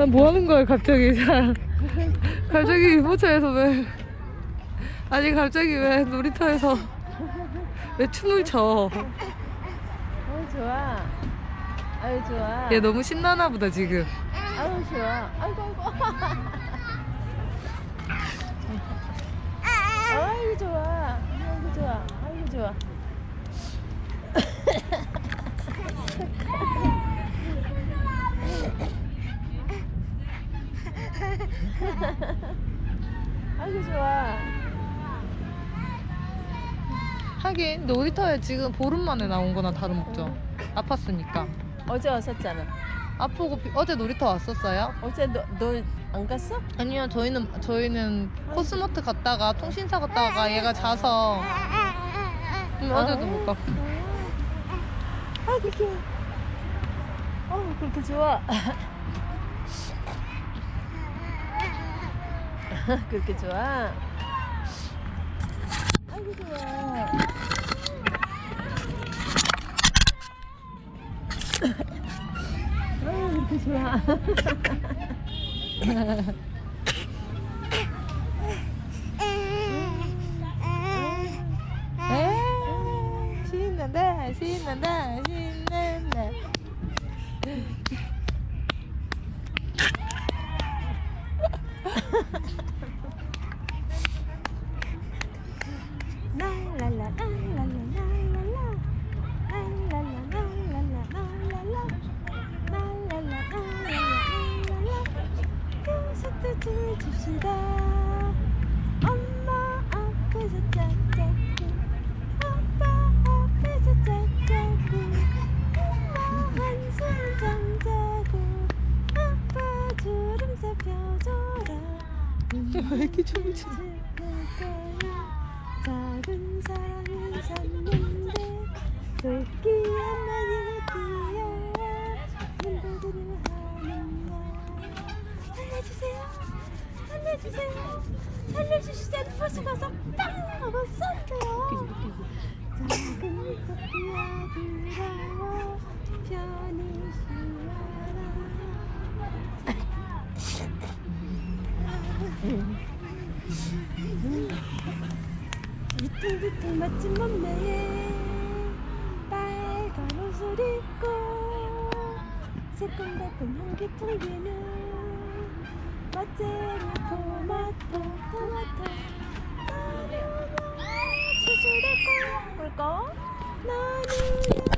난 뭐 하는 거야 갑자기 자 갑자기 유모차에서 왜 아니 갑자기 왜 놀이터에서 왜 춤을 춰? 어 좋아. 아유 좋아. 얘 너무 신나나 보다 지금. 아유 좋아. 아이고 아이고. 아이고 좋아. 아이고 좋아. 아이고 좋아. 아이고 좋아. 하긴 놀이터에 지금 보름 만에 나온 거나 다름없죠. 아팠으니까. 어제 왔었잖아. 아프고 비- 어제 놀이터 왔었어요? 어제 너너안 갔어? 아니요 저희는 저희는 코스모트 갔다가 통신사 갔다가 얘가 자서 음, 어제도 못 갔고. 아 그렇게. 어 그렇게 좋아. 그렇게 좋아. 아이고 좋아. 아유 그렇게 좋아. 에 신난다 신난다 신난다. 줍시다 엄마 앞에서 짝짝꿍 아빠 앞에서 짝짝꿍 엄마 한숨 잠자고 아빠 주름 살 펴줘라 왜 이렇게 춰? 작은 사랑을 샀는데 토끼 한 마리가 뛰어와 눈도들을 하는가 살려주세요 살려주세요. 살려주시지 않는 버스 가서 땅 하고 쏜대요. 작은 토끼야 돌아와 편히 쉬어라 뒤틀뒤틀 멋진 몸매에 빨간 옷을 입고 새콤달콤 향기 풍기는 멋쟁이 토마토 토마토. 나는 추수될 거야. 뭘까? 나는